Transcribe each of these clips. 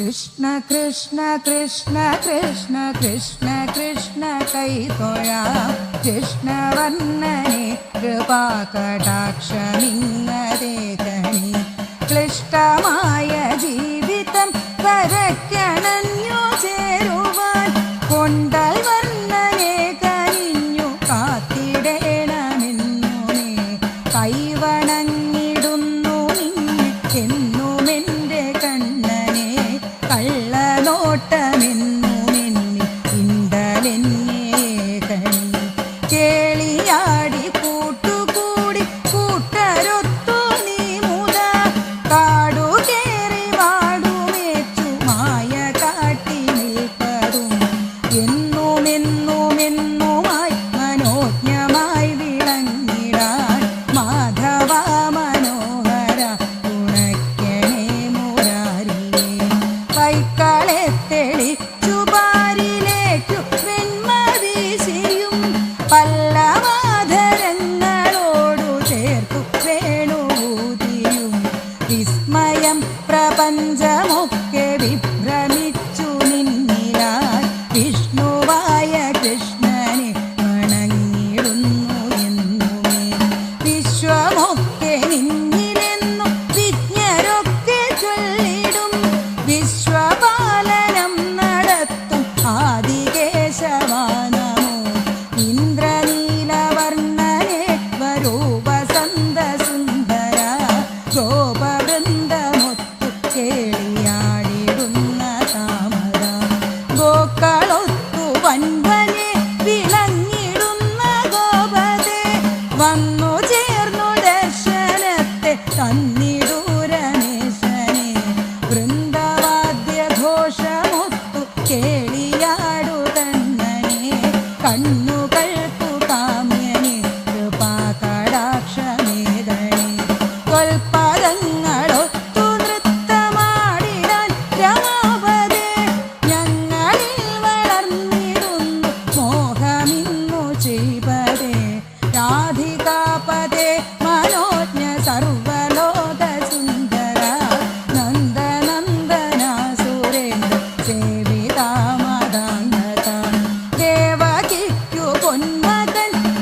കൃഷ്ണ കൃഷ്ണ കൃഷ്ണ കൃഷ്ണ കൃഷ്ണ കൃഷ്ണ കൈതൊഴാം കൃഷ്ണവർണനെ കൃപാകടാക്ഷമിങ്ങതേ കണി ക്ലിഷ്ടമായ ജീവിതം കരക്കണൻ ചേർന്നു ദർശനത്തെ തന്നെ.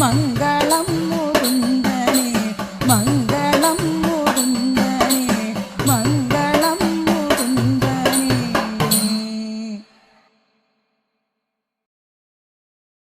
மங்க